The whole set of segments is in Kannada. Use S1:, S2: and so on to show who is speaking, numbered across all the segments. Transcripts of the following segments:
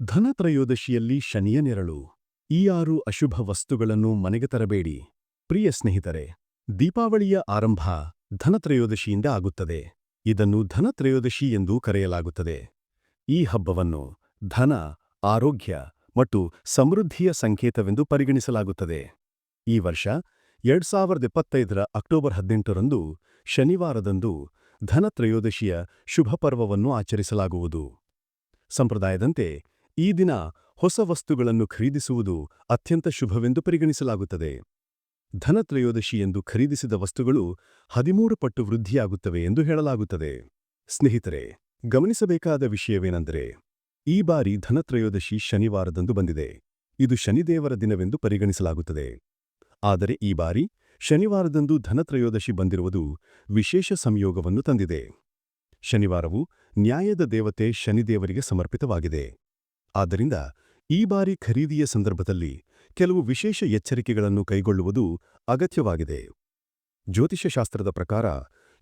S1: ಧನತ್ರಯೋದಶಿಯಲ್ಲಿ ಶನಿಯ ನೆರಳು. ಈ ಆರು ಅಶುಭ ವಸ್ತುಗಳನ್ನು ಮನೆಗೆ ತರಬೇಡಿ. ಪ್ರಿಯ ಸ್ನೇಹಿತರೆ, ದೀಪಾವಳಿಯ ಆರಂಭ ಧನತ್ರಯೋದಶಿಯಿಂದ ಆಗುತ್ತದೆ. ಇದನ್ನು ಧನತ್ರಯೋದಶಿ ಎಂದು ಕರೆಯಲಾಗುತ್ತದೆ. ಈ ಹಬ್ಬವನ್ನು ಧನ, ಆರೋಗ್ಯ ಮತ್ತು ಸಮೃದ್ಧಿಯ ಸಂಕೇತವೆಂದು ಪರಿಗಣಿಸಲಾಗುತ್ತದೆ. ಈ ವರ್ಷ ಎರಡ್ ಸಾವಿರದ ಇಪ್ಪತ್ತೈದರ ಅಕ್ಟೋಬರ್ ಹದಿನೆಂಟರಂದು ಶನಿವಾರದಂದು ಧನತ್ರಯೋದಶಿಯ ಶುಭ ಪರ್ವವನ್ನು ಆಚರಿಸಲಾಗುವುದು. ಸಂಪ್ರದಾಯದಂತೆ ಈ ದಿನ ಹೊಸ ವಸ್ತುಗಳನ್ನು ಖರೀದಿಸುವುದು ಅತ್ಯಂತ ಶುಭವೆಂದು ಪರಿಗಣಿಸಲಾಗುತ್ತದೆ. ಧನತ್ರಯೋದಶಿ ಎಂದು ಖರೀದಿಸಿದ ವಸ್ತುಗಳು ಹದಿಮೂರು ಪಟ್ಟು ವೃದ್ಧಿಯಾಗುತ್ತವೆ ಎಂದು ಹೇಳಲಾಗುತ್ತದೆ. ಸ್ನೇಹಿತರೆ, ಗಮನಿಸಬೇಕಾದ ವಿಷಯವೇನೆಂದರೆ, ಈ ಬಾರಿ ಧನತ್ರಯೋದಶಿ ಶನಿವಾರದಂದು ಬಂದಿದೆ. ಇದು ಶನಿದೇವರ ದಿನವೆಂದು ಪರಿಗಣಿಸಲಾಗುತ್ತದೆ. ಆದರೆ ಈ ಬಾರಿ ಶನಿವಾರದಂದು ಧನತ್ರಯೋದಶಿ ಬಂದಿರುವುದು ವಿಶೇಷ ಸಂಯೋಗವನ್ನು ತಂದಿದೆ. ಶನಿವಾರವು ನ್ಯಾಯದ ದೇವತೆ ಶನಿದೇವರಿಗೆ ಸಮರ್ಪಿತವಾಗಿದೆ. ಆದ್ದರಿಂದ ಈ ಬಾರಿ ಖರೀದಿಯ ಸಂದರ್ಭದಲ್ಲಿ ಕೆಲವು ವಿಶೇಷ ಎಚ್ಚರಿಕೆಗಳನ್ನು ಕೈಗೊಳ್ಳುವುದು ಅಗತ್ಯವಾಗಿದೆ. ಜ್ಯೋತಿಷ್ಯಶಾಸ್ತ್ರದ ಪ್ರಕಾರ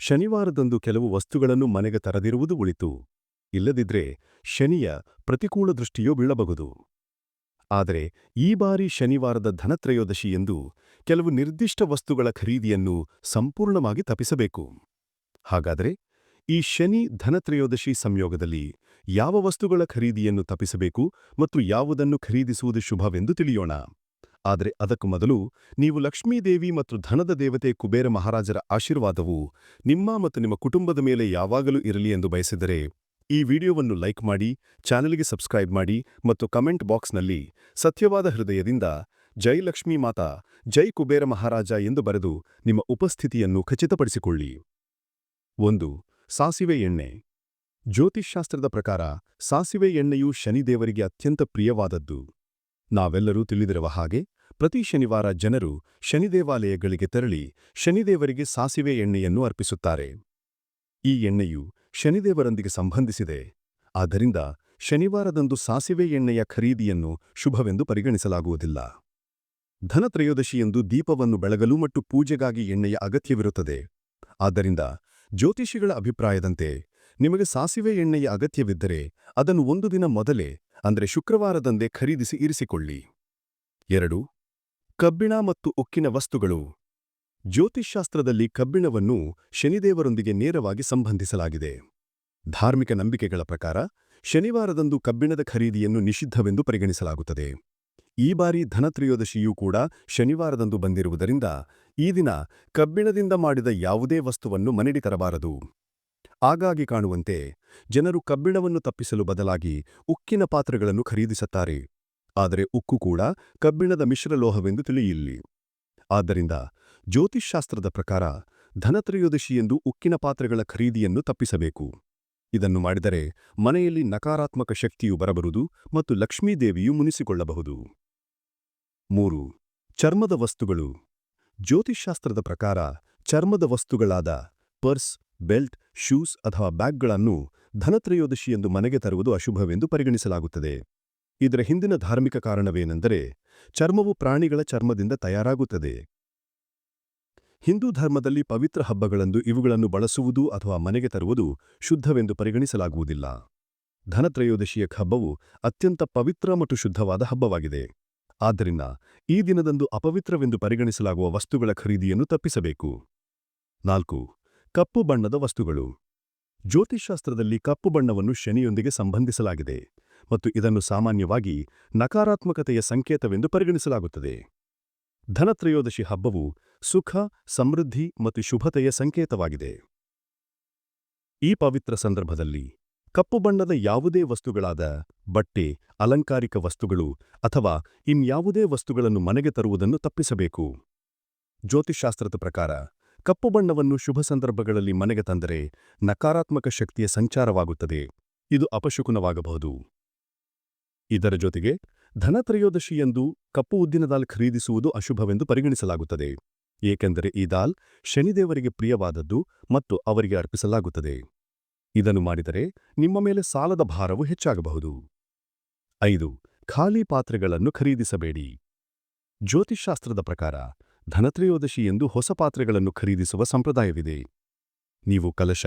S1: ಶನಿವಾರದಂದು ಕೆಲವು ವಸ್ತುಗಳನ್ನು ಮನೆಗೆ ತರದಿರುವುದು ಉಳಿತು ಇಲ್ಲದಿದ್ರೆ ಶನಿಯ ಪ್ರತಿಕೂಲ ದೃಷ್ಟಿಯೋ ಬೀಳಬಹುದು. ಆದರೆ ಈ ಬಾರಿ ಶನಿವಾರದ ಧನತ್ರಯೋದಶಿ ಎಂದು ಕೆಲವು ನಿರ್ದಿಷ್ಟ ವಸ್ತುಗಳ ಖರೀದಿಯನ್ನು ಸಂಪೂರ್ಣವಾಗಿ ತಪ್ಪಿಸಬೇಕು. ಹಾಗಾದರೆ ಈ ಶನಿ ಧನತ್ರಯೋದಶಿ ಸಂಯೋಗದಲ್ಲಿ ಯಾವ ವಸ್ತುಗಳ ಖರೀದಿಯನ್ನು ತಪ್ಪಿಸಬೇಕು ಮತ್ತು ಯಾವುದನ್ನು ಖರೀದಿಸುವುದು ಶುಭವೆಂದು ತಿಳಿಯೋಣ. ಆದರೆ ಅದಕ್ಕೂ ಮೊದಲು ನೀವು ಲಕ್ಷ್ಮೀದೇವಿ ಮತ್ತು ಧನದ ದೇವತೆ ಕುಬೇರ ಮಹಾರಾಜರ ಆಶೀರ್ವಾದವು ನಿಮ್ಮ ಮತ್ತು ನಿಮ್ಮ ಕುಟುಂಬದ ಮೇಲೆ ಯಾವಾಗಲೂ ಇರಲಿ ಎಂದು ಬಯಸಿದರೆ ಈ ವಿಡಿಯೋವನ್ನು ಲೈಕ್ ಮಾಡಿ, ಚಾನೆಲ್ಗೆ ಸಬ್ಸ್ಕ್ರೈಬ್ ಮಾಡಿ ಮತ್ತು ಕಮೆಂಟ್ ಬಾಕ್ಸ್ನಲ್ಲಿ ಸತ್ಯವಾದ ಹೃದಯದಿಂದ ಜೈ ಲಕ್ಷ್ಮೀ ಮಾತಾ, ಜೈ ಕುಬೇರ ಮಹಾರಾಜ ಎಂದು ಬರೆದು ನಿಮ್ಮ ಉಪಸ್ಥಿತಿಯನ್ನು ಖಚಿತಪಡಿಸಿಕೊಳ್ಳಿ. ಒಂದು, ಸಾಸಿವೆ ಎಣ್ಣೆ. ಜ್ಯೋತಿಷ್ಶಾಸ್ತ್ರದ ಪ್ರಕಾರ ಸಾಸಿವೆ ಎಣ್ಣೆಯು ಶನಿದೇವರಿಗೆ ಅತ್ಯಂತ ಪ್ರಿಯವಾದದ್ದು. ನಾವೆಲ್ಲರೂ ತಿಳಿದಿರುವ ಹಾಗೆ ಪ್ರತಿ ಶನಿವಾರ ಜನರು ಶನಿದೇವಾಲಯಗಳಿಗೆ ತೆರಳಿ ಶನಿದೇವರಿಗೆ ಸಾಸಿವೆ ಎಣ್ಣೆಯನ್ನು ಅರ್ಪಿಸುತ್ತಾರೆ. ಈ ಎಣ್ಣೆಯು ಶನಿದೇವರೊಂದಿಗೆ ಸಂಬಂಧಿಸಿದೆ. ಆದ್ದರಿಂದ ಶನಿವಾರದಂದು ಸಾಸಿವೆ ಎಣ್ಣೆಯ ಖರೀದಿಯನ್ನು ಶುಭವೆಂದು ಪರಿಗಣಿಸಲಾಗುವುದಿಲ್ಲ. ಧನತ್ರಯೋದಶಿಯೆಂದು ದೀಪವನ್ನು ಬೆಳಗಲು ಮತ್ತು ಪೂಜೆಗಾಗಿ ಎಣ್ಣೆಯ ಅಗತ್ಯವಿರುತ್ತದೆ. ಆದ್ದರಿಂದ ಜ್ಯೋತಿಷಿಗಳ ಅಭಿಪ್ರಾಯದಂತೆ ನಿಮಗೆ ಸಾಸಿವೆ ಎಣ್ಣೆಯ ಅಗತ್ಯವಿದ್ದರೆ ಅದನ್ನು ಒಂದು ದಿನ ಮೊದಲೇ, ಅಂದರೆ ಶುಕ್ರವಾರದಂದೇ ಖರೀದಿಸಿ ಇರಿಸಿಕೊಳ್ಳಿ. ಎರಡು, ಕಬ್ಬಿಣ ಮತ್ತು ಉಕ್ಕಿನ ವಸ್ತುಗಳು. ಜ್ಯೋತಿಷ್ಶಾಸ್ತ್ರದಲ್ಲಿ ಕಬ್ಬಿಣವನ್ನು ಶನಿದೇವರೊಂದಿಗೆ ನೇರವಾಗಿ ಸಂಬಂಧಿಸಲಾಗಿದೆ. ಧಾರ್ಮಿಕ ನಂಬಿಕೆಗಳ ಪ್ರಕಾರ, ಶನಿವಾರದಂದು ಕಬ್ಬಿಣದ ಖರೀದಿಯನ್ನು ನಿಷಿದ್ಧವೆಂದು ಪರಿಗಣಿಸಲಾಗುತ್ತದೆ. ಈ ಬಾರಿ ಧನತ್ರಯೋದಶಿಯೂ ಕೂಡ ಶನಿವಾರದಂದು ಬಂದಿರುವುದರಿಂದ, ಈ ದಿನ ಕಬ್ಬಿಣದಿಂದ ಮಾಡಿದ ಯಾವುದೇ ವಸ್ತುವನ್ನು ಮನೆಡಿ ತರಬಾರದು. ಆಗಾಗಿ ಕಾಣುವಂತೆ ಜನರು ಕಬ್ಬಿಣವನ್ನು ತಪ್ಪಿಸಲು ಬದಲಾಗಿ ಉಕ್ಕಿನ ಪಾತ್ರೆಗಳನ್ನು ಖರೀದಿಸುತ್ತಾರೆ. ಆದರೆ ಉಕ್ಕು ಕೂಡ ಕಬ್ಬಿಣದ ಮಿಶ್ರಲೋಹವೆಂದು ತಿಳಿಯಿಲ್ಲಿ. ಆದ್ದರಿಂದ ಜ್ಯೋತಿಷ್ಶಾಸ್ತ್ರದ ಪ್ರಕಾರ ಧನತ್ರಯೋದಶಿಯೆಂದು ಉಕ್ಕಿನ ಪಾತ್ರೆಗಳ ಖರೀದಿಯನ್ನು ತಪ್ಪಿಸಬೇಕು. ಇದನ್ನು ಮಾಡಿದರೆ ಮನೆಯಲ್ಲಿ ನಕಾರಾತ್ಮಕ ಶಕ್ತಿಯು ಬರಬರುವುದು ಮತ್ತು ಲಕ್ಷ್ಮೀದೇವಿಯು ಮುನಿಸಿಕೊಳ್ಳಬಹುದು. ಮೂರು, ಚರ್ಮದ ವಸ್ತುಗಳು. ಜ್ಯೋತಿಷ್ಶಾಸ್ತ್ರದ ಪ್ರಕಾರ ಚರ್ಮದ ವಸ್ತುಗಳಾದ ಪರ್ಸ್ ಬೆಲ್ಟ್, ಶೂಸ್ ಅಥವಾ ಬ್ಯಾಗ್ಗಳನ್ನು ಧನತ್ರಯೋದಶಿಯೆಂದು ಮನೆಗೆ ತರುವುದು ಅಶುಭವೆಂದು ಪರಿಗಣಿಸಲಾಗುತ್ತದೆ. ಇದರ ಹಿಂದಿನ ಧಾರ್ಮಿಕ ಕಾರಣವೇನೆಂದರೆ ಚರ್ಮವು ಪ್ರಾಣಿಗಳ ಚರ್ಮದಿಂದ ತಯಾರಾಗುತ್ತದೆ. ಹಿಂದೂ ಧರ್ಮದಲ್ಲಿ ಪವಿತ್ರ ಹಬ್ಬಗಳಂದು ಇವುಗಳನ್ನು ಬಳಸುವುದು ಅಥವಾ ಮನೆಗೆ ತರುವುದು ಶುದ್ಧವೆಂದು ಪರಿಗಣಿಸಲಾಗುವುದಿಲ್ಲ. ಧನತ್ರಯೋದಶಿಯ ಹಬ್ಬವು ಅತ್ಯಂತ ಪವಿತ್ರ ಮತ್ತು ಶುದ್ಧವಾದ ಹಬ್ಬವಾಗಿದೆ. ಆದ್ದರಿಂದ ಈ ದಿನದಂದು ಅಪವಿತ್ರವೆಂದು ಪರಿಗಣಿಸಲಾಗುವ ವಸ್ತುಗಳ ಖರೀದಿಯನ್ನು ತಪ್ಪಿಸಬೇಕು. ನಾಲ್ಕು ಕಪ್ಪು ಬಣ್ಣದ ವಸ್ತುಗಳು. ಜ್ಯೋತಿಷಾಸ್ತ್ರದಲ್ಲಿ ಕಪ್ಪು ಬಣ್ಣವನ್ನು ಶನಿಯೊಂದಿಗೆ ಸಂಬಂಧಿಸಲಾಗಿದೆ ಮತ್ತು ಇದನ್ನು ಸಾಮಾನ್ಯವಾಗಿ ನಕಾರಾತ್ಮಕತೆಯ ಸಂಕೇತವೆಂದು ಪರಿಗಣಿಸಲಾಗುತ್ತದೆ. ಧನತ್ರಯೋದಶಿ ಹಬ್ಬವು ಸುಖ, ಸಮೃದ್ಧಿ ಮತ್ತು ಶುಭತೆಯ ಸಂಕೇತವಾಗಿದೆ. ಈ ಪವಿತ್ರ ಸಂದರ್ಭದಲ್ಲಿ ಕಪ್ಪು ಬಣ್ಣದ ಯಾವುದೇ ವಸ್ತುಗಳಾದ ಬಟ್ಟೆ, ಅಲಂಕಾರಿಕ ವಸ್ತುಗಳು ಅಥವಾ ಇನ್ಯಾವುದೇ ವಸ್ತುಗಳನ್ನು ಮನೆಗೆ ತರುವುದನ್ನು ತಪ್ಪಿಸಬೇಕು. ಜ್ಯೋತಿಷಾಸ್ತ್ರದ ಪ್ರಕಾರ ಕಪ್ಪು ಬಣ್ಣವನ್ನು ಶುಭ ಸಂದರ್ಭಗಳಲ್ಲಿ ಮನೆಗೆ ತಂದರೆ ನಕಾರಾತ್ಮಕ ಶಕ್ತಿಯ ಸಂಚಾರವಾಗುತ್ತದೆ. ಇದು ಅಪಶಕುನವಾಗಬಹುದು. ಇದರ ಜೊತೆಗೆ ಧನತ್ರಯೋದಶಿಯಂದು ಕಪ್ಪು ಉದ್ದಿನ ದಾಲ್ ಖರೀದಿಸುವುದು ಅಶುಭವೆಂದು ಪರಿಗಣಿಸಲಾಗುತ್ತದೆ. ಏಕೆಂದರೆ ಈ ದಾಲ್ ಶನಿದೇವರಿಗೆ ಪ್ರಿಯವಾದದ್ದು ಮತ್ತು ಅವರಿಗೆ ಅರ್ಪಿಸಲಾಗುತ್ತದೆ. ಇದನ್ನು ಮಾಡಿದರೆ ನಿಮ್ಮ ಮೇಲೆ ಸಾಲದ ಭಾರವು ಹೆಚ್ಚಾಗಬಹುದು. ಐದು, ಖಾಲಿ ಪಾತ್ರೆಗಳನ್ನು ಖರೀದಿಸಬೇಡಿ. ಜ್ಯೋತಿಷಾಸ್ತ್ರದ ಪ್ರಕಾರ ಧನತ್ರಯೋದಶಿ ಎಂದು ಹೊಸ ಪಾತ್ರೆಗಳನ್ನು ಖರೀದಿಸುವ ಸಂಪ್ರದಾಯವಿದೆ. ನೀವು ಕಲಶ,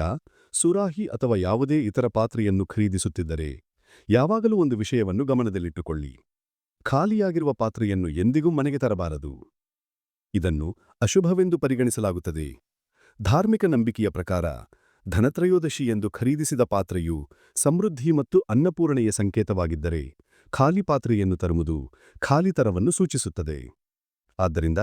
S1: ಸುರಾಹಿ ಅಥವಾ ಯಾವುದೇ ಇತರ ಪಾತ್ರೆಯನ್ನು ಖರೀದಿಸುತ್ತಿದ್ದರೆ ಯಾವಾಗಲೂ ಒಂದು ವಿಷಯವನ್ನು ಗಮನದಲ್ಲಿಟ್ಟುಕೊಳ್ಳಿ. ಖಾಲಿಯಾಗಿರುವ ಪಾತ್ರೆಯನ್ನು ಎಂದಿಗೂ ಮನೆಗೆ ತರಬಾರದು. ಇದನ್ನು ಅಶುಭವೆಂದು ಪರಿಗಣಿಸಲಾಗುತ್ತದೆ. ಧಾರ್ಮಿಕ ನಂಬಿಕೆಯ ಪ್ರಕಾರ ಧನತ್ರಯೋದಶಿ ಎಂದು ಖರೀದಿಸಿದ ಪಾತ್ರೆಯು ಸಮೃದ್ಧಿ ಮತ್ತು ಅನ್ನಪೂರ್ಣೆಯ ಸಂಕೇತವಾಗಿದ್ದರೆ ಖಾಲಿ ಪಾತ್ರೆಯನ್ನು ತರುವುದು ಖಾಲಿತರವನ್ನು ಸೂಚಿಸುತ್ತದೆ. ಆದ್ದರಿಂದ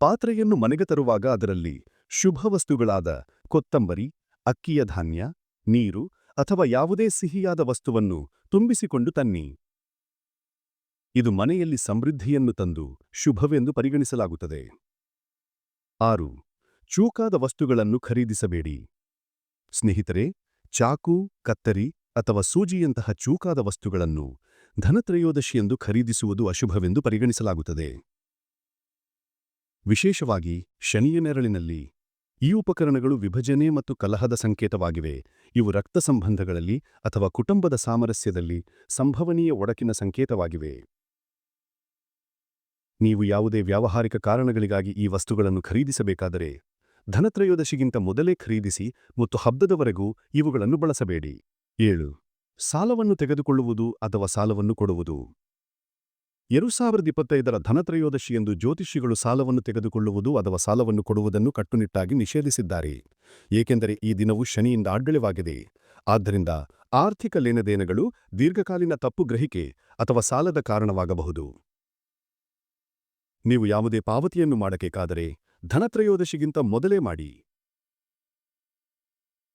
S1: ಪಾತ್ರೆಯನ್ನು ಮನೆಗೆ ತರುವಾಗ ಅದರಲ್ಲಿ ಶುಭ ವಸ್ತುಗಳಾದ ಕೊತ್ತಂಬರಿ, ಅಕ್ಕಿಯ ಧಾನ್ಯ, ನೀರು ಅಥವಾ ಯಾವುದೇ ಸಿಹಿಯಾದ ವಸ್ತುವನ್ನು ತುಂಬಿಸಿಕೊಂಡು ತನ್ನಿ. ಇದು ಮನೆಯಲ್ಲಿ ಸಮೃದ್ಧಿಯನ್ನು ತಂದು ಶುಭವೆಂದು ಪರಿಗಣಿಸಲಾಗುತ್ತದೆ. ಆರು. ಚೂಕಾದ ವಸ್ತುಗಳನ್ನು ಖರೀದಿಸಬೇಡಿ. ಸ್ನೇಹಿತರೆ, ಚಾಕು, ಕತ್ತರಿ ಅಥವಾ ಸೂಜಿಯಂತಹ ಚೂಕಾದ ವಸ್ತುಗಳನ್ನು ಧನತ್ರಯೋದಶಿಯೆಂದು ಖರೀದಿಸುವುದು ಅಶುಭವೆಂದು ಪರಿಗಣಿಸಲಾಗುತ್ತದೆ. ವಿಶೇಷವಾಗಿ ಶನಿಯ ನೆರಳಿನಲ್ಲಿ ಈ ಉಪಕರಣಗಳು ವಿಭಜನೆ ಮತ್ತು ಕಲಹದ ಸಂಕೇತವಾಗಿವೆ. ಇವು ರಕ್ತ ಸಂಬಂಧಗಳಲ್ಲಿ ಅಥವಾ ಕುಟುಂಬದ ಸಾಮರಸ್ಯದಲ್ಲಿ ಸಂಭವನೀಯ ಒಡಕಿನ ಸಂಕೇತವಾಗಿವೆ. ನೀವು ಯಾವುದೇ ವ್ಯಾವಹಾರಿಕ ಕಾರಣಗಳಿಗಾಗಿ ಈ ವಸ್ತುಗಳನ್ನು ಖರೀದಿಸಬೇಕಾದರೆ ಧನತ್ರಯೋದಶಿಗಿಂತ ಮೊದಲೇ ಖರೀದಿಸಿ ಮತ್ತು ಹಬ್ಬದವರೆಗೂ ಇವುಗಳನ್ನು ಬಳಸಬೇಡಿ. ಏಳು. ಸಾಲವನ್ನು ತೆಗೆದುಕೊಳ್ಳುವುದು ಅಥವಾ ಸಾಲವನ್ನು ಕೊಡುವುದು. ಎರಡು ಸಾವಿರದ ಇಪ್ಪತ್ತೈದರ ಧನತ್ರಯೋದಶಿಯಂದು ಜ್ಯೋತಿಷಿಗಳು ಸಾಲವನ್ನು ತೆಗೆದುಕೊಳ್ಳುವುದು ಅಥವಾ ಸಾಲವನ್ನು ಕೊಡುವುದನ್ನು ಕಟ್ಟುನಿಟ್ಟಾಗಿ ನಿಷೇಧಿಸಿದ್ದಾರೆ. ಏಕೆಂದರೆ ಈ ದಿನವು ಶನಿಯಿಂದ ಆಡಳಿವಾಗಿದೆ ಆದ್ದರಿಂದ ಆರ್ಥಿಕ ಲೇನದೇನಗಳು ದೀರ್ಘಕಾಲೀನ ತಪ್ಪು ಗ್ರಹಿಕೆ ಅಥವಾ ಸಾಲದ ಕಾರಣವಾಗಬಹುದು. ನೀವು ಯಾವುದೇ ಪಾವತಿಯನ್ನು ಮಾಡಬೇಕಾದರೆ ಧನತ್ರಯೋದಶಿಗಿಂತ ಮೊದಲೇ ಮಾಡಿ.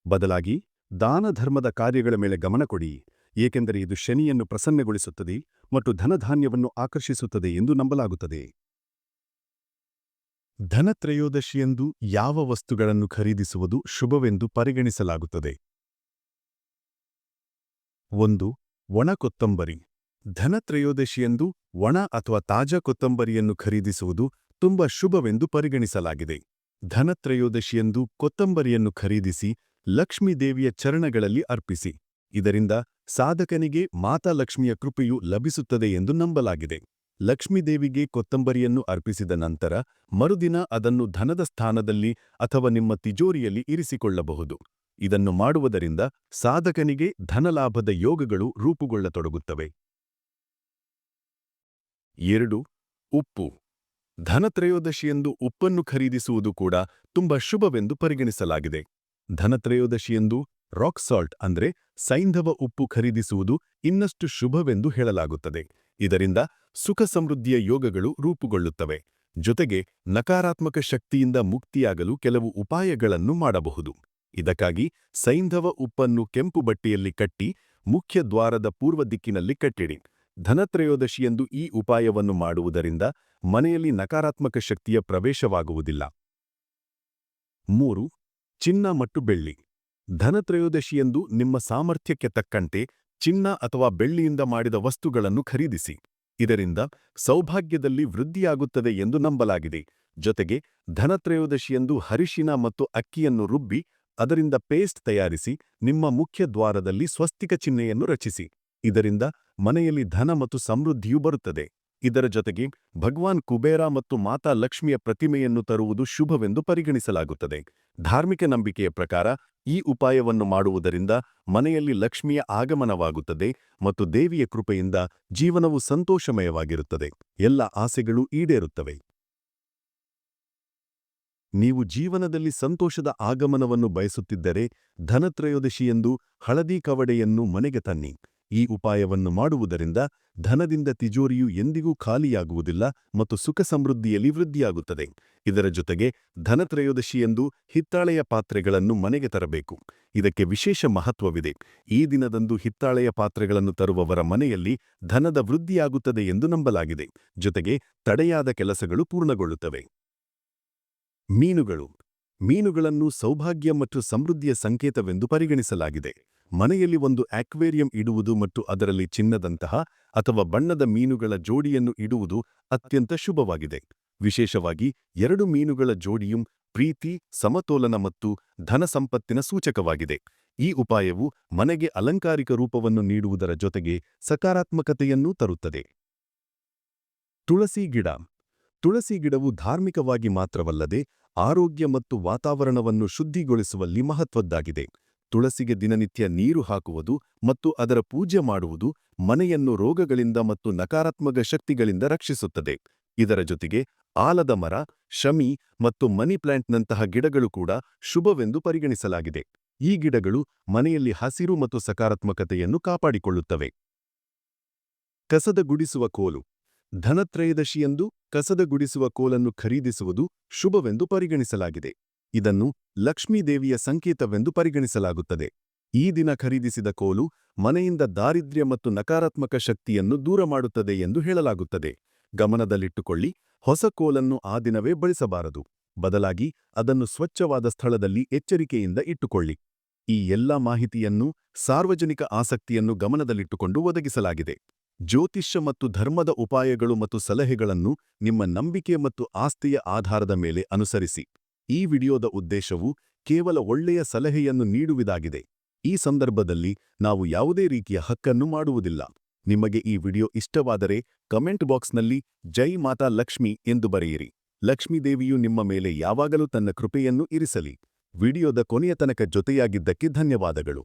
S1: ಬದಲಾಗಿ ದಾನಧರ್ಮದ ಕಾರ್ಯಗಳ ಮೇಲೆ ಗಮನ ಕೊಡಿ. ಏಕೆಂದರೆ ಇದು ಶನಿಯನ್ನು ಪ್ರಸನ್ನಗೊಳಿಸುತ್ತದೆ ಮತ್ತು ಧನಧಾನ್ಯವನ್ನು ಆಕರ್ಷಿಸುತ್ತದೆ ಎಂದು ನಂಬಲಾಗುತ್ತದೆ. ಧನತ್ರಯೋದಶಿಯೆಂದು ಯಾವ ವಸ್ತುಗಳನ್ನು ಖರೀದಿಸುವುದು ಶುಭವೆಂದು ಪರಿಗಣಿಸಲಾಗುತ್ತದೆ. ಒಂದು, ಒಣ ಕೊತ್ತಂಬರಿ. ಧನತ್ರಯೋದಶಿಯೆಂದು ಒಣ ಅಥವಾ ತಾಜಾ ಕೊತ್ತಂಬರಿಯನ್ನು ಖರೀದಿಸುವುದು ತುಂಬ ಶುಭವೆಂದು ಪರಿಗಣಿಸಲಾಗಿದೆ. ಧನತ್ರಯೋದಶಿಯೆಂದು ಕೊತ್ತಂಬರಿಯನ್ನು ಖರೀದಿಸಿ ಲಕ್ಷ್ಮೀದೇವಿಯ ಚರಣಗಳಲ್ಲಿ ಅರ್ಪಿಸಿ. ಇದರಿಂದ ಸಾಧಕನಿಗೆ ಮಾತಾ ಲಕ್ಷ್ಮಿಯ ಕೃಪೆಯು ಲಭಿಸುತ್ತದೆ ಎಂದು ನಂಬಲಾಗಿದೆ. ಲಕ್ಷ್ಮೀದೇವಿಗೆ ಕೊತ್ತಂಬರಿಯನ್ನು ಅರ್ಪಿಸಿದ ನಂತರ ಮರುದಿನ ಅದನ್ನು ಧನದ ಸ್ಥಾನದಲ್ಲಿ ಅಥವಾ ನಿಮ್ಮ ತಿಜೋರಿಯಲ್ಲಿ ಇರಿಸಿಕೊಳ್ಳಬಹುದು. ಇದನ್ನು ಮಾಡುವುದರಿಂದ ಸಾಧಕನಿಗೆ ಧನಲಾಭದ ಯೋಗಗಳು ರೂಪುಗೊಳ್ಳತೊಡಗುತ್ತವೆ. ಎರಡು, ಉಪ್ಪು. ಧನತ್ರಯೋದಶಿಯೆಂದು ಉಪ್ಪನ್ನು ಖರೀದಿಸುವುದು ಕೂಡ ತುಂಬ ಶುಭವೆಂದು ಪರಿಗಣಿಸಲಾಗಿದೆ. ಧನತ್ರಯೋದಶಿಯಂದು ರಾಕ್ ಸಾಲ್ಟ್ ಅಂದ್ರೆ ಸೈಂಧವ ಉಪ್ಪು ಖರೀದಿಸುವುದು ಇನ್ನಷ್ಟು ಶುಭವೆಂದು ಹೇಳಲಾಗುತ್ತದೆ. ಇದರಿಂದ ಸುಖ ಸಮೃದ್ಧಿಯ ಯೋಗಗಳು ರೂಪುಗೊಳ್ಳುತ್ತವೆ. ಜೊತೆಗೆ ನಕಾರಾತ್ಮಕ ಶಕ್ತಿಯಿಂದ ಮುಕ್ತಿಯಾಗಲು ಕೆಲವು ಉಪಾಯಗಳನ್ನು ಮಾಡಬಹುದು. ಇದಕ್ಕಾಗಿ ಸೈಂಧವ ಉಪ್ಪನ್ನು ಕೆಂಪು ಬಟ್ಟೆಯಲ್ಲಿ ಕಟ್ಟಿ ಮುಖ್ಯ ದ್ವಾರದ ಪೂರ್ವ ದಿಕ್ಕಿನಲ್ಲಿ ಕಟ್ಟಿಡಿ. ಧನತ್ರಯೋದಶಿಯಂದು ಈ ಉಪಾಯವನ್ನು ಮಾಡುವುದರಿಂದ ಮನೆಯಲ್ಲಿ ನಕಾರಾತ್ಮಕ ಶಕ್ತಿಯ ಪ್ರವೇಶವಾಗುವುದಿಲ್ಲ. ಮೂರು, ಚಿನ್ನ ಮತ್ತು ಬೆಳ್ಳಿ. ಧನತ್ರಯೋದಶಿಯಂದು ನಿಮ್ಮ ಸಾಮರ್ಥ್ಯಕ್ಕೆ ತಕ್ಕಂತೆ ಚಿನ್ನ ಅಥವಾ ಬೆಳ್ಳಿಯಿಂದ ಮಾಡಿದ ವಸ್ತುಗಳನ್ನು ಖರೀದಿಸಿ. ಇದರಿಂದ ಸೌಭಾಗ್ಯದಲ್ಲಿ ವೃದ್ಧಿಯಾಗುತ್ತದೆ ಎಂದು ನಂಬಲಾಗಿದೆ. ಜೊತೆಗೆ ಧನತ್ರಯೋದಶಿಯಂದು ಹರಿಶಿನ ಮತ್ತು ಅಕ್ಕಿಯನ್ನು ರುಬ್ಬಿ, ಅದರಿಂದ ಪೇಸ್ಟ್ ತಯಾರಿಸಿ, ನಿಮ್ಮ ಮುಖ್ಯ ದ್ವಾರದಲ್ಲಿ ಸ್ವಸ್ತಿಕ ಚಿಹ್ನೆಯನ್ನು ರಚಿಸಿ. ಇದರಿಂದ ಮನೆಯಲ್ಲಿ ಧನ ಮತ್ತು ಸಮೃದ್ಧಿಯು ಬರುತ್ತದೆ. ಇದರ ಜೊತೆಗೆ ಭಗವಾನ್ ಕುಬೇರ ಮತ್ತು ಮಾತಾ ಲಕ್ಷ್ಮಿಯ ಪ್ರತಿಮೆಯನ್ನು ತರುವುದು ಶುಭವೆಂದು ಪರಿಗಣಿಸಲಾಗುತ್ತದೆ. ಧಾರ್ಮಿಕ ನಂಬಿಕೆಯ ಪ್ರಕಾರ ಈ ಉಪಾಯವನ್ನು ಮಾಡುವುದರಿಂದ ಮನೆಯಲ್ಲಿ ಲಕ್ಷ್ಮಿಯ ಆಗಮನವಾಗುತ್ತದೆ ಮತ್ತು ದೇವಿಯ ಕೃಪೆಯಿಂದ ಜೀವನವು ಸಂತೋಷಮಯವಾಗಿರುತ್ತದೆ. ಎಲ್ಲ ಆಸೆಗಳು ಈಡೇರುತ್ತವೆ. ನೀವು ಜೀವನದಲ್ಲಿ ಸಂತೋಷದ ಆಗಮನವನ್ನು ಬಯಸುತ್ತಿದ್ದರೆ ಧನತ್ರಯೋದಶಿಯೆಂದು ಹಳದಿ ಕವಡೆಯನ್ನು ಮನೆಗೆ ತನ್ನಿ. ಈ ಉಪಾಯವನ್ನು ಮಾಡುವುದರಿಂದ ಧನದಿಂದ ತಿಜೋರಿಯು ಎಂದಿಗೂ ಖಾಲಿಯಾಗುವುದಿಲ್ಲ ಮತ್ತು ಸುಖ ಸಮೃದ್ಧಿಯಲ್ಲಿ ವೃದ್ಧಿಯಾಗುತ್ತದೆ. ಇದರ ಜೊತೆಗೆ ಧನತ್ರಯೋದಶಿಯೆಂದು ಹಿತ್ತಾಳೆಯ ಪಾತ್ರೆಗಳನ್ನು ಮನೆಗೆ ತರಬೇಕು. ಇದಕ್ಕೆ ವಿಶೇಷ ಮಹತ್ವವಿದೆ. ಈ ದಿನದಂದು ಹಿತ್ತಾಳೆಯ ಪಾತ್ರೆಗಳನ್ನು ತರುವವರ ಮನೆಯಲ್ಲಿ ಧನದ ವೃದ್ಧಿಯಾಗುತ್ತದೆ ಎಂದು ನಂಬಲಾಗಿದೆ. ಜೊತೆಗೆ ತಡೆಯಾದ ಕೆಲಸಗಳು ಪೂರ್ಣಗೊಳ್ಳುತ್ತವೆ. ಮೀನುಗಳು. ಮೀನುಗಳನ್ನು ಸೌಭಾಗ್ಯ ಮತ್ತು ಸಮೃದ್ಧಿಯ ಸಂಕೇತವೆಂದು ಪರಿಗಣಿಸಲಾಗಿದೆ. ಮನೆಯಲ್ಲಿ ಒಂದು ಆಕ್ವೇರಿಯಂ ಇಡುವುದು ಮತ್ತು ಅದರಲ್ಲಿ ಚಿನ್ನದಂತಹ ಅಥವಾ ಬಣ್ಣದ ಮೀನುಗಳ ಜೋಡಿಯನ್ನು ಇಡುವುದು ಅತ್ಯಂತ ಶುಭವಾಗಿದೆ. ವಿಶೇಷವಾಗಿ ಎರಡು ಮೀನುಗಳ ಜೋಡಿಯು ಪ್ರೀತಿ, ಸಮತೋಲನ ಮತ್ತು ಧನ ಸಂಪತ್ತಿನ ಸೂಚಕವಾಗಿದೆ. ಈ ಉಪಾಯವು ಮನೆಗೆ ಅಲಂಕಾರಿಕ ರೂಪವನ್ನು ನೀಡುವುದರ ಜೊತೆಗೆ ಸಕಾರಾತ್ಮಕತೆಯನ್ನೂ ತರುತ್ತದೆ. ತುಳಸಿ ಗಿಡ. ತುಳಸಿ ಗಿಡವು ಧಾರ್ಮಿಕವಾಗಿ ಮಾತ್ರವಲ್ಲದೆ ಆರೋಗ್ಯ ಮತ್ತು ವಾತಾವರಣವನ್ನು ಶುದ್ಧಿಗೊಳಿಸುವಲ್ಲಿ ಮಹತ್ವದ್ದಾಗಿದೆ. ತುಳಸಿಗೆ ದಿನನಿತ್ಯ ನೀರು ಹಾಕುವುದು ಮತ್ತು ಅದರ ಪೂಜೆ ಮಾಡುವುದು ಮನೆಯನ್ನು ರೋಗಗಳಿಂದ ಮತ್ತು ನಕಾರಾತ್ಮಕ ಶಕ್ತಿಗಳಿಂದ ರಕ್ಷಿಸುತ್ತದೆ. ಇದರ ಜೊತೆಗೆ ಆಲದ ಮರ, ಶಮಿ ಮತ್ತು ಮನಿ ಪ್ಲಾಂಟ್ನಂತಹ ಗಿಡಗಳು ಕೂಡ ಶುಭವೆಂದು ಪರಿಗಣಿಸಲಾಗಿದೆ. ಈ ಗಿಡಗಳು ಮನೆಯಲ್ಲಿ ಹಸಿರು ಮತ್ತು ಸಕಾರಾತ್ಮಕತೆಯನ್ನು ಕಾಪಾಡಿಕೊಳ್ಳುತ್ತವೆ. ಕಸದ ಗುಡಿಸುವ ಕೋಲು. ಧನತ್ರಯದಶಿಯಂದು ಕಸದ ಗುಡಿಸುವ ಕೋಲನ್ನು ಖರೀದಿಸುವುದು ಶುಭವೆಂದು ಪರಿಗಣಿಸಲಾಗಿದೆ. ಇದನ್ನು ಲಕ್ಷ್ಮೀದೇವಿಯ ಸಂಕೇತವೆಂದು ಪರಿಗಣಿಸಲಾಗುತ್ತದೆ. ಈ ದಿನ ಖರೀದಿಸಿದ ಕೋಲು ಮನೆಯಿಂದ ದಾರಿದ್ರ್ಯ ಮತ್ತು ನಕಾರಾತ್ಮಕ ಶಕ್ತಿಯನ್ನು ದೂರ ಮಾಡುತ್ತದೆ ಎಂದು ಹೇಳಲಾಗುತ್ತದೆ. ಗಮನದಲ್ಲಿಟ್ಟುಕೊಳ್ಳಿ, ಹೊಸ ಕೋಲನ್ನು ಆ ದಿನವೇ ಬಳಸಬಾರದು. ಬದಲಾಗಿ ಅದನ್ನು ಸ್ವಚ್ಛವಾದ ಸ್ಥಳದಲ್ಲಿ ಎಚ್ಚರಿಕೆಯಿಂದ ಇಟ್ಟುಕೊಳ್ಳಿ. ಈ ಎಲ್ಲಾ ಮಾಹಿತಿಯನ್ನು ಸಾರ್ವಜನಿಕ ಆಸಕ್ತಿಯನ್ನು ಗಮನದಲ್ಲಿಟ್ಟುಕೊಂಡು ಒದಗಿಸಲಾಗಿದೆ. ಜ್ಯೋತಿಷ್ಯ ಮತ್ತು ಧರ್ಮದ ಉಪಾಯಗಳು ಮತ್ತು ಸಲಹೆಗಳನ್ನು ನಿಮ್ಮ ನಂಬಿಕೆ ಮತ್ತು ಆಸ್ತಿಯ ಆಧಾರದ ಮೇಲೆ ಅನುಸರಿಸಿ. ಈ ವಿಡಿಯೋದ ಉದ್ದೇಶವು ಕೇವಲ ಒಳ್ಳೆಯ ಸಲಹೆಯನ್ನು ನೀಡುವುದಾಗಿದೆ. ಈ ಸಂದರ್ಭದಲ್ಲಿ ನಾವು ಯಾವುದೇ ರೀತಿಯ ಹಕ್ಕನ್ನು ಮಾಡುವುದಿಲ್ಲ. ನಿಮಗೆ ಈ ವಿಡಿಯೋ ಇಷ್ಟವಾದರೆ ಕಮೆಂಟ್ ಬಾಕ್ಸ್ನಲ್ಲಿ ಜೈ ಮಾತಾ ಲಕ್ಷ್ಮಿ ಎಂದು ಬರೆಯಿರಿ. ಲಕ್ಷ್ಮೀದೇವಿಯು ನಿಮ್ಮ ಮೇಲೆ ಯಾವಾಗಲೂ ತನ್ನ ಕೃಪೆಯನ್ನು ಇರಿಸಲಿ. ವಿಡಿಯೋದ ಕೊನೆಯ ತನಕ ಜೊತೆಯಾಗಿದ್ದಕ್ಕೆ ಧನ್ಯವಾದಗಳು.